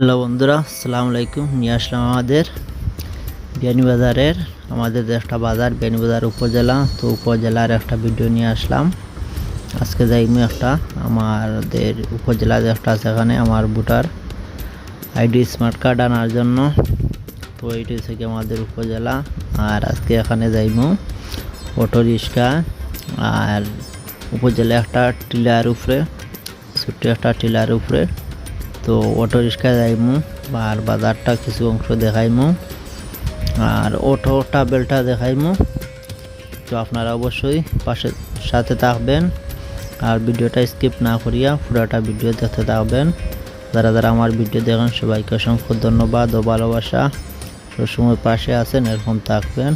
Hello বন্ধুরা, আসসালামু আলাইকুম। নিয়ে আসলাম আমাদের বিয়ানীবাজারের আমাদের একটা বাজার বিয়ানীবাজার উপজেলা। তো উপজেলার একটা ভিডিও নিয়ে আসলাম। আজকে যাইমু একটা, আমাদের উপজেলা যে একটা এখানে, আমার ভোটার আইডি, স্মার্ট কার্ড আনার জন্য। তো এইটি হচ্ছে কি আমাদের উপজেলা। আর আজকে এখানে যাইমু অটো রিক্সা। আর উপজেলা একটা টিলার উপরে, ছোট্ট একটা টিলার উপরে। তো অটো রিক্সা যাইমু, আর বাজারটা কিছু অংশ দেখাইমু, আর অটো ট্রাভেলটা দেখাইমু। তো আপনারা অবশ্যই পাশে, সাথে থাকবেন, আর ভিডিওটা স্কিপ না করিয়া পুরোটা ভিডিও দেখতে থাকবেন। যারা যারা আমার ভিডিও দেখেন, সবাইকে অসংখ্য ধন্যবাদ ও ভালোবাসা। সবসময় পাশে আছেন, এরকম থাকবেন।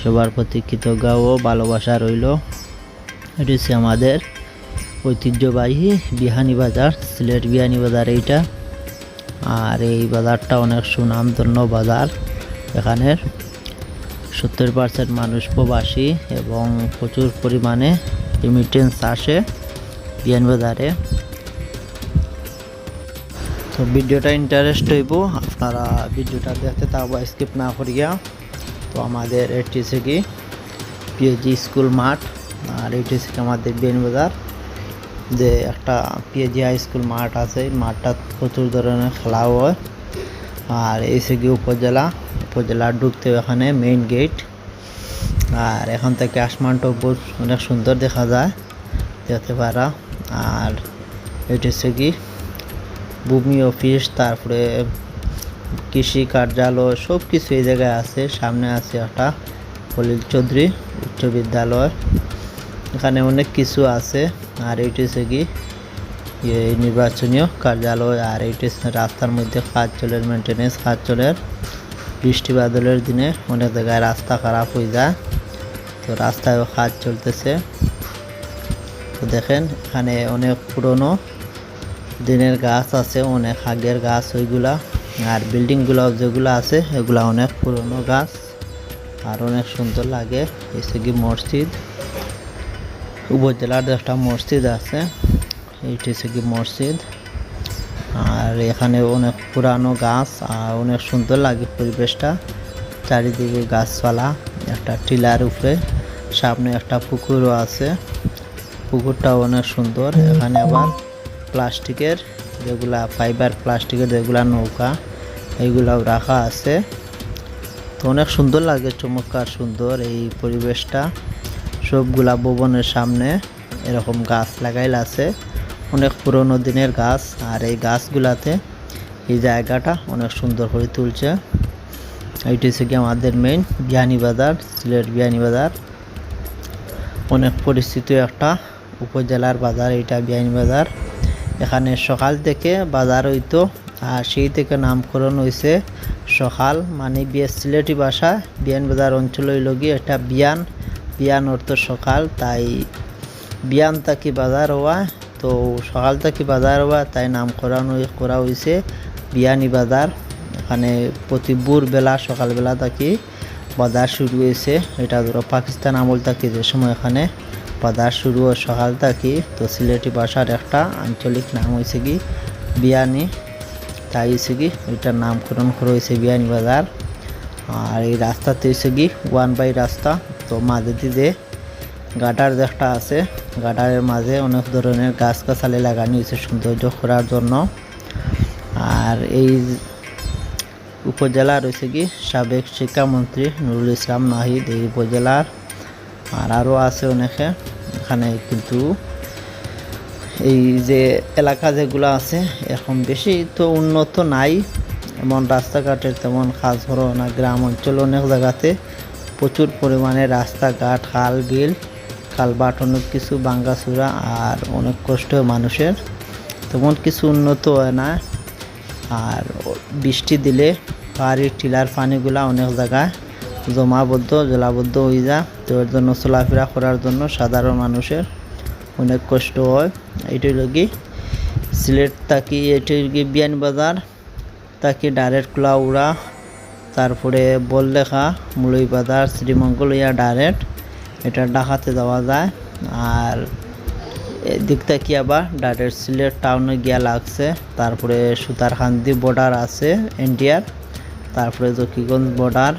সবার প্রতি কৃতজ্ঞ ও ভালোবাসা রইল। এটি আমাদের ঐতিহ্যবাহী বিহানি বাজার, সিলেট বিহানি বাজার এইটা। আর এই বাজারটা অনেক সুনামধন্য বাজার। এখানের সত্তর পার্সেন্ট মানুষ প্রবাসী এবং প্রচুর পরিমাণে রিমিটেন্স আসে বিহান বাজারে। তো ভিডিওটা ইন্টারেস্ট হইব, আপনারা ভিডিওটা দেখতে থাকব স্কিপ না করিয়া। তো আমাদের এটি কি পিএজি স্কুল মাঠ, আর এটি হচ্ছে কি আমাদের বিহান বাজার। যে একটা পিএজি হাই স্কুল মাঠ আছে, মাঠটা প্রচুর ধরনের খেলাও হয়। আর এই সে গিয়ে উপজেলা উপজেলা ঢুকতে এখানে মেইন গেট আর এখান থেকে আসমানটা বহুত অনেক সুন্দর দেখা যায়, দেখতে পারা। আর এটা হচ্ছে কি, ভূমি অফিস তারপরে কৃষি কার্যালয় সব কিছু এই জায়গায় আছে। সামনে আছে একটা খলিল চৌধুরী উচ্চ বিদ্যালয়। এখানে অনেক কিছু আছে। আর এইটি হচ্ছে কি? নির্বাচনীয় কার্যালয়, আর এইটি রাস্তার মধ্যে কাজ চলের মেনটেনেন্স কাজ চলের বৃষ্টি বাদলের দিনে অনেক জায়গায় রাস্তা খারাপ হয়ে যায়। তো রাস্তায়ও কাজ চলতেছে। তো দেখেন, এখানে অনেক পুরনো দিনের গাছ আছে, অনেক আগের গাছ ওইগুলা, আর বিল্ডিংগুলো যেগুলো আছে, এগুলা অনেক পুরনো গাছ, আর অনেক সুন্দর লাগে। এসে কি মসজিদ? উপজেলার একটা মসজিদ আছে, এইটি হচ্ছে কি মসজিদ। আর এখানে অনেক পুরানো গাছ আর অনেক সুন্দর লাগে পরিবেশটা। চারিদিকে গাছপালা, একটা টিলার উপরে, সামনে একটা পুকুরও আছে। পুকুরটাও অনেক সুন্দর, এখানে আবার প্লাস্টিকের যেগুলা, ফাইবার প্লাস্টিকের যেগুলা নৌকা, এইগুলাও রাখা আছে। তো অনেক সুন্দর লাগে, চমৎকার সুন্দর এই পরিবেশটা। সবগুলা ভবনের সামনে এরকম গাছ লাগাইল আছে। অনেক পুরনো দিনের গাছ, আর এই গাছগুলাতে এই জায়গাটা অনেক সুন্দর করে তুলছে। এইটি হচ্ছে কি আমাদের মেইন বিয়ানীবাজার সিলেট বিয়ানীবাজার অনেক পরিচিত একটা উপজেলার বাজার এইটা বিয়ানীবাজার এখানে সকাল থেকে বাজার হইতো, আর সেই থেকে নামকরণ হয়েছে সকাল মানে বিয়ে সিলেটি ভাষা বিয়ানবাজার অঞ্চল হইল গিয়ে এটা বিয়ান বিয়ান অর্থ সকাল, তাই বিয়ান তাকি বাজার হওয়া, তো সকাল থেকে বাজার হওয়া, তাই নামকরণ হই- করা হয়েছে বিয়ানি বাজার। এখানে প্রতি বুর বেলা সকালবেলা থাকি বাজার শুরু হয়েছে এটা ধরো পাকিস্তান আমল থাকি যে সময় এখানে বাজার শুরু হয় সকাল থাকি তো সিলেটি ভাষার একটা আঞ্চলিক নাম হয়েছে কি বিয়ানি। তাই হয়েছে কি, ওইটার নামকরণ করা হয়েছে বিয়ানি বাজার। আর এই রাস্তাতে হয়েছে কি ওয়ান বাই রাস্তা, তো মাঝে দিয়ে গাটার একটা আছে গাটারের মাঝে অনেক ধরনের গাছ গাছালি লাগানো হয়েছে সৌন্দর্য করার জন্য। আর এই উপজেলা রয়েছে কি সাবেক শিক্ষামন্ত্রী নুরুল ইসলাম নাহিদ এই উপজেলার। আর আরও আছে অনেকে, এখানে কিন্তু এই যে এলাকা যেগুলো আছে, এখন বেশি তো উন্নত নাই। এমন রাস্তাঘাটের তেমন খাস হলো না, গ্রাম অঞ্চল অনেক জায়গাতে প্রচুর পরিমাণে রাস্তাঘাট, খাল, বিল কালবাট অনেক কিছু বাঙ্গাচুরা আর অনেক কষ্ট মানুষের। তেমন কিছু উন্নত হয় না। আর বৃষ্টি দিলে পাহাড়ির টিলার পানিগুলা অনেক জায়গায় জমাবদ্ধ, জলাবদ্ধ হয়ে যায়। তো এর জন্য চলাফেরা করার জন্য সাধারণ মানুষের অনেক কষ্ট হয়। এইটাই লগি সিলেট তাকি এটি লগি বিয়ান বাজার তাকি ডাইরেক্ট কুলাউড়া তারপরে বললেখা, মুলই বাজার শ্রীমঙ্গল ইয়া ডাইরেক্ট এটা ঢাকাতে যাওয়া যায়। আর এদিক থেকে আবার ডাইরেক্ট সিলেট টাউনে গিয়া লাগছে। তারপরে সুতারকান্দি বর্ডার আছে ইন্ডিয়ার তারপরে জকিগঞ্জ বর্ডার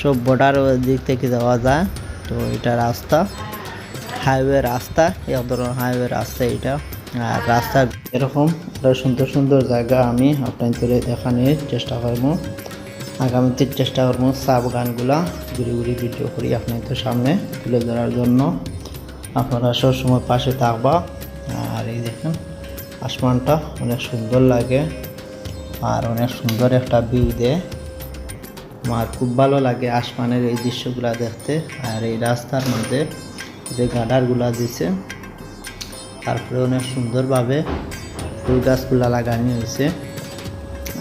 সব বর্ডার দিক থেকে যাওয়া যায়। তো এটা রাস্তা হাইওয়ে রাস্তা এক ধরনের হাইওয়ে রাস্তা এটা। আর রাস্তা এরকম একটা সুন্দর সুন্দর জায়গা আমি আপনাদের দেখানোর চেষ্টা করব। আগামীতে চেষ্টা করব সাব গানগুলা, ঘুরি ঘুরি ভিডিও করি আপনাদের সামনে তুলে ধরার জন্য। আপনারা সবসময় পাশে থাকবা। আর এই দেখেন, আসমানটা অনেক সুন্দর লাগে আর অনেক সুন্দর একটা ভিউ দেয় আমার খুব ভালো লাগে আসমানের এই দৃশ্যগুলা দেখতে আর এই রাস্তার মধ্যে যে গাডারগুলা দিছে। তারপরে অনেক সুন্দরভাবে ফুল গাছগুলা লাগানো হয়েছে।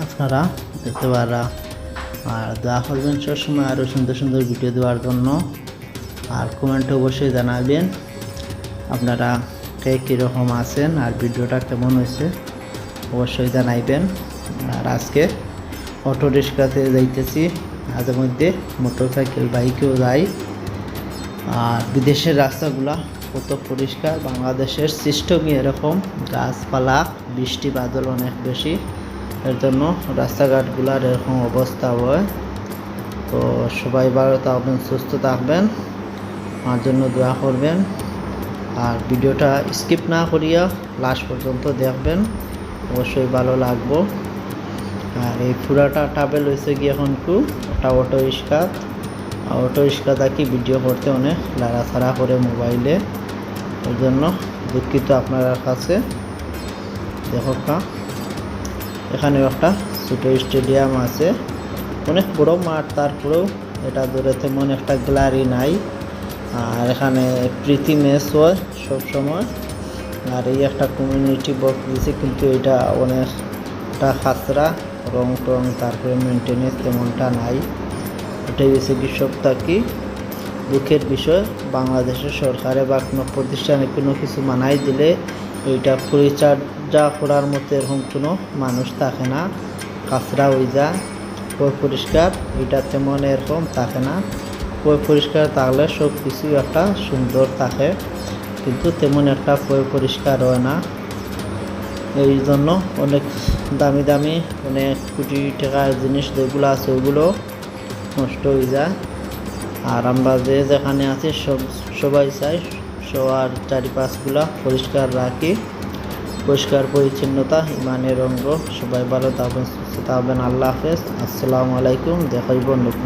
আপনারা দেখতে পারা। আর দোয়া করবেন সবসময় আরও সুন্দর সুন্দর ভিডিও দেওয়ার জন্য আর কমেন্টে অবশ্যই জানাবেন আপনারা কে কীরকম আছেন আর ভিডিওটা কেমন হয়েছে অবশ্যই জানাইবেন। আর আজকে অটো রিক্সাতে যাইতেছি, মাঝে মধ্যে মোটর সাইকেল বাইকেও যাই। আর বিদেশের রাস্তাগুলা কত পরিষ্কার। বাংলাদেশের সিস্টেমই এরকম। গাছপালা, বৃষ্টি, বাদল অনেক বেশি। এর জন্য রাস্তাঘাটগুলার এরকম অবস্থা হয়। তো সবাই ভালো থাকবেন, সুস্থ থাকবেন। আমার জন্য দোয়া করবেন। আর ভিডিওটা স্কিপ না করিয়া লাস্ট পর্যন্ত দেখবেন। অবশ্যই ভালো লাগবো। আর এই পুরাটা ট্রাভেল হয়েছে গিয়ে এখন একটু। ওটা অটো রিক্সা অটো রিক্সা থাকি ভিডিও করতে অনেক লাড়াছাড়া করে মোবাইলে। ওই জন্য দুঃখিত আপনার কাছে। দেখো এখানে একটা ছোটো স্টেডিয়াম আছে। অনেক বড় মাঠ, তারপরেও এটা ধরে তেমন একটা গ্যালারি নাই। আর এখানে প্রীতি ম্যাচ হয় সবসময়। আর এই একটা কমিউনিটি বক্স দিয়েছে কিন্তু এটা অনেকটা খাসরা রং টং তারপরে মেনটেনেন্স তেমনটা নাই। এটাই হচ্ছে কৃষক থাকি দুঃখের বিষয়, বাংলাদেশের সরকারে বা কোনো প্রতিষ্ঠানে কোনো কিছু মানাই দিলে এইটা পরিচর্যা করার মতো এরকম কোনো মানুষ থাকে না। কাঁচরা হয়ে যায় পয় পরিষ্কার? এটা তেমন এরকম থাকে না। পয় পরিষ্কার থাকলে সব কিছুই একটা সুন্দর থাকে, কিন্তু তেমন একটা পয় পরিষ্কার হয় না। এই জন্য অনেক দামি দামি অনেক কোটি টাকার জিনিস যেগুলো আছে ওগুলো নষ্ট হয়ে যায়। আর আমরা যে যেখানে আছি, সব, সবাই চাই সবার চারিপাশগুলা পরিষ্কার রাখি। পরিষ্কার, পরিচ্ছন্নতা, ইমানের অঙ্গ। সবাই ভালো থাকবেন, সুস্থ থাকবেন। আল্লাহ হাফেজ। আসসালামু আলাইকুম। দেখাইব নতুন